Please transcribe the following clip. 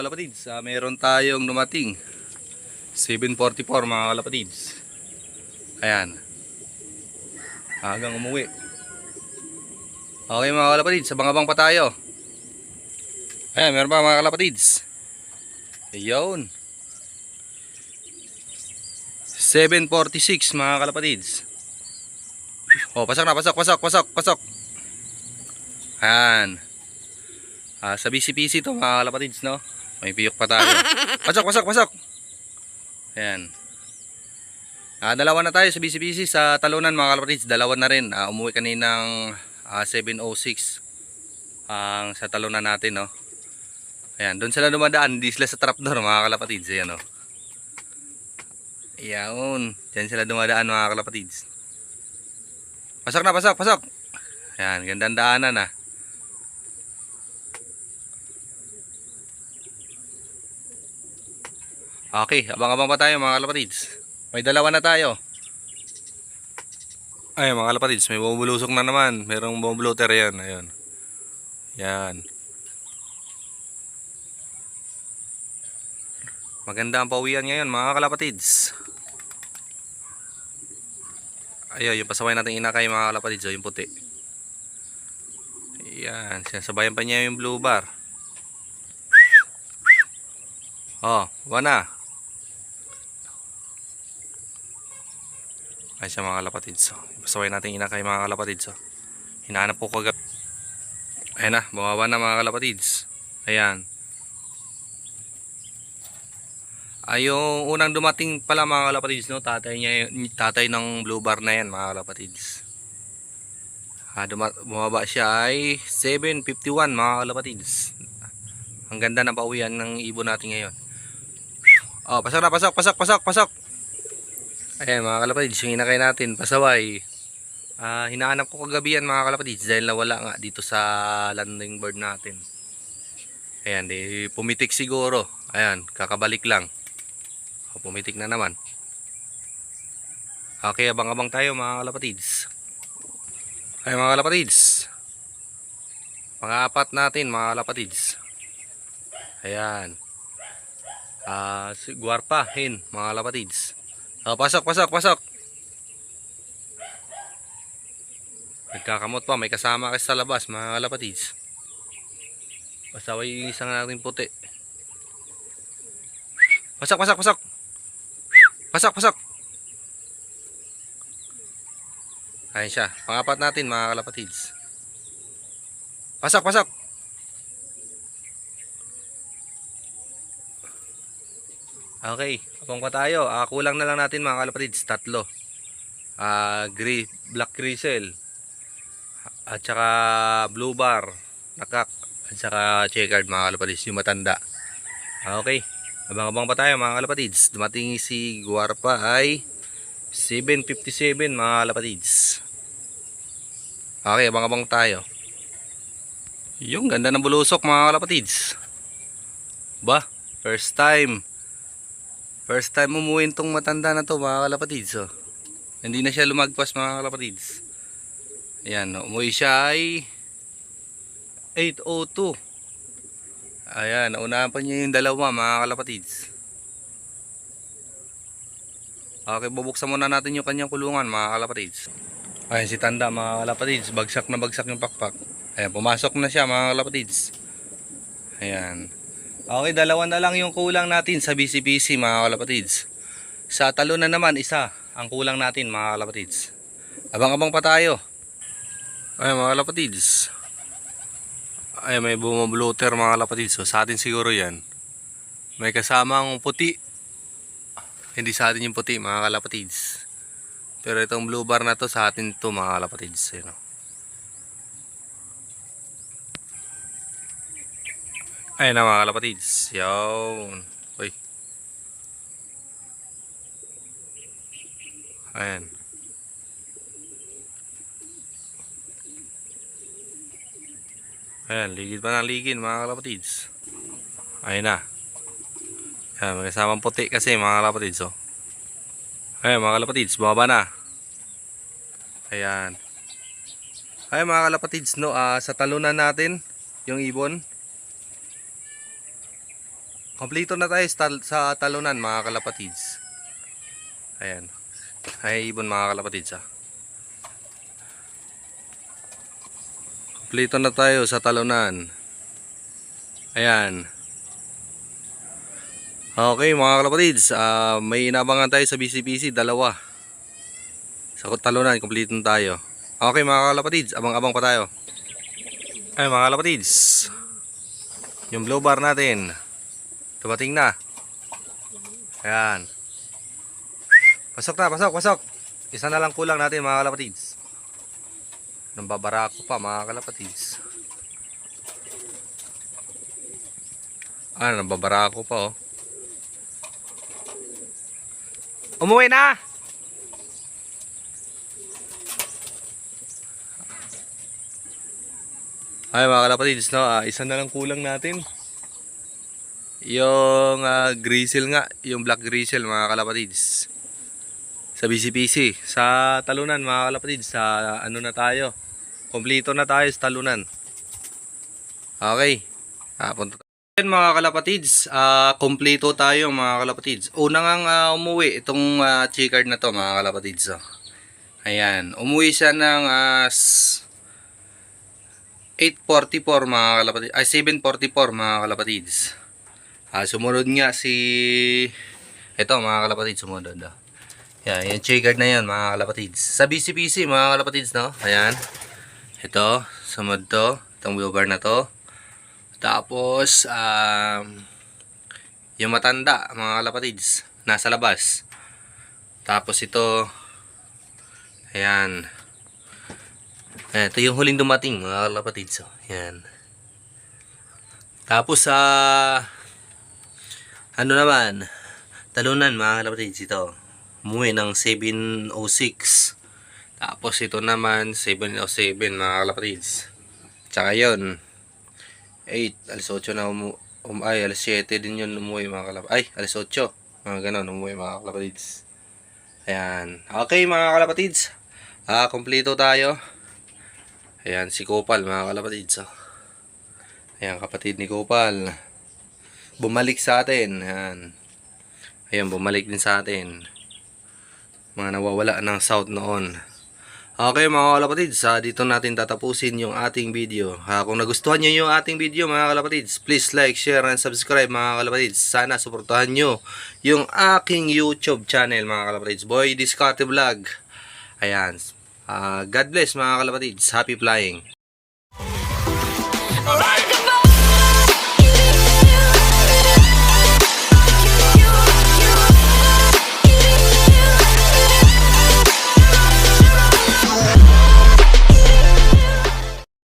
Kalapatids, ah, meron tayong dumating. 7.44 mga kalapatids. Ayan. Hanggang umuwi. Okay mga kalapatids, abang-abang pa tayo. Ayan, meron pa mga kalapatids. Ayun. 7.46 mga kalapatids. Oh, pasok na, pasok, pasok, pasok, pasok. Ayan. Ah, sa BCPC to mga kalapatids, no? May piyok pa tayo. Pasok, pasok, pasok. Ayan. Ah, dalawa na tayo sa BCPC sa talunan mga kalapatids. Dalawa na rin. Ah, umuwi kaninang ah, 7.06 ang sa talunan natin, no? Ayan, doon sila dumadaan. Hindi sila sa trapdoor mga kalapatids. Ayan, no? Ayan. Diyan sila dumadaan mga kalapatids. Pasok na, pasok, pasok. Ayan, gandang daanan ah. Okay, abang-abang pa tayo mga kalapatids. May dalawa na tayo. Ay mga kalapatids, may bumubulusok na naman. Merong bumubuluter yan. Ayun. Yan. Maganda ang pauwian ngayon mga kalapatids. Ayun, yung pasaway natin inakay mga kalapatids. oh, Yung puti. Yan, sinasabayan pa niya yung blue bar. Oh, wana. Ay siya mga kalapatids. oh. Pasaway natin inakay mga kalapatids. oh. Hinahanap ko kagad. Ayan na, bumawa na mga kalapatids. Ayan. Ay, unang dumating pala mga kalapatids, no? Tatay, niya, tatay ng blue bar na yan mga kalapatids. Ah, bumaba siya ay 7.51 mga kalapatids. Ang ganda ng pauwian ng ibon natin ngayon. Oh, pasok na, pasok, pasok, pasok, pasok. Ayan mga kalapatids, yung inakay natin, pasaway. Ah, hinahanap ko kagabi yan mga kalapatids dahil nawala nga dito sa landing board natin. Ayan, di pumitik siguro. Ayan, kakabalik lang. O, pumitik na naman. Okay, abang-abang tayo mga kalapatids. Ay mga kalapatids. Mga apat natin mga kalapatids. Ayan. Ah, si Guarpa, hin, mga kalapatids. Oh, pasok, pasok, pasok. Nagkakamot pa, may kasama kasi sa labas, mga kalapatids. Basta yung isang natin puti. Pasok, pasok, pasok. Pasok, pasok. Ayun siya. Pangapat natin, mga kalapatids. Pasok, pasok. Okay, abang pa tayo. Ah, kulang na lang natin mga kalapatids, tatlo. Ah, gray, black grizzle. At saka blue bar, nakak, at saka checkered mga kalapatids, yung matanda. Ah, Okay, abang-abang pa tayo mga kalapatids. Dumating si Guarpa ay 7.57 mga kalapatids. Okay, abang-abang tayo. Yung ganda ng bulusok mga kalapatids. Ba, first time. First time umuwi tong matanda na to mga kalapatids. Oh. Hindi na siya lumagpas mga kalapatids. Ayan, oh, umuwi siya ay 8.02. Ayan, naunahan pa niya yung dalawa mga kalapatids. Okay, bubuksan muna natin yung kanyang kulungan mga kalapatids. Ayan si Tanda mga kalapatids, bagsak na bagsak yung pakpak. Ayan, pumasok na siya mga kalapatids. Ayan. Okay, dalawa na lang yung kulang natin sa BCBC mga kalapatids. Sa talo na naman, isa ang kulang natin mga kalapatids. Abang-abang pa tayo. Ay mga kalapatids. Ay may bumabluter mga kalapatids. So, sa atin siguro yan. May kasamang puti. Hindi sa atin yung puti mga kalapatids. Pero itong blue bar na to sa atin to mga kalapatids. Yun, oh. Ayun na mga kalapatids. Yun. Uy. Ayan. Ayan, ligid pa ng ligid mga kalapatids. Ayun na. Ayan, may kasamang puti kasi mga kalapatids. Oh. Ayan mga kalapatids, bumaba na. Ayan. Ayan mga kalapatids, no, ah, sa talunan natin, yung ibon, kompleto na tayo sa, tal- sa talunan mga kalapatids. Ayan. Ay, ibon mga kalapatids ha. Kompleto na tayo sa talunan. Ayan. Okay mga kalapatids, ah, may inabangan tayo sa BCPC, dalawa. Sa talunan, kompleto na tayo. Okay mga kalapatids, abang-abang pa tayo. Ay mga kalapatids, yung blow bar natin, dumating na. Ayan. Pasok na, pasok, pasok. Isa na lang kulang natin mga kalapatids. Nambabarako pa mga kalapatids. Ah, nambabarako pa oh. Umuwi na! Ay mga kalapatids, no? ah, isa na lang kulang natin. Yung ah, grizzle nga, yung black grizzle mga kalapatids. Sa BCPC, sa talunan mga kalapatids, sa ano na tayo. Kompleto na tayo sa talunan. Okay. Ah, punta tayo. Mga kalapatids, ah kompleto tayo mga kalapatids. Una nga ah, umuwi itong uh, chicard na to mga kalapatids. Oh. Ayan, umuwi siya ng ah, s- 844 mga kalapatids. Ay 744 mga kalapatids. Ah, sumunod nga si ito mga kalapatids sumunod. Oh. Yan, yung chicard na yan mga kalapatids. Sa BCPC mga kalapatids no. Ayan. Ito, sumunod to. Itong blue bar na to. Tapos, um, yung matanda, mga kalapatids, nasa labas. Tapos ito, ayan. Ayan, ito yung huling dumating, mga kalapatids. Oh. Ayan. Tapos, sa, ano naman, talunan, mga kalapatids, ito. Umuwi ng 706. Tapos, ito naman, 707, mga kalapatids. Tsaka yun, 8, alas 8 na umu um, ay, alas 7 din yun umuwi mga kalapatids. Ay, alas 8. Mga ganun, umuwi mga kalapatids. Ayan. Okay mga kalapatids. Ah, kompleto tayo. Ayan, si Kopal mga kalapatids. Oh. Ayan, kapatid ni Kopal. Bumalik sa atin. Ayan. Ayan, bumalik din sa atin. Mga nawawala ng south noon. Okay mga kalapatids, ah, dito natin tatapusin yung ating video. Ah, kung nagustuhan nyo yung ating video mga kalapatids, please like, share, and subscribe mga kalapatids. Sana suportahan nyo yung aking YouTube channel mga kalapatids. Boy Discarte Vlog. Ayan. Ah, God bless mga kalapatids. Happy flying.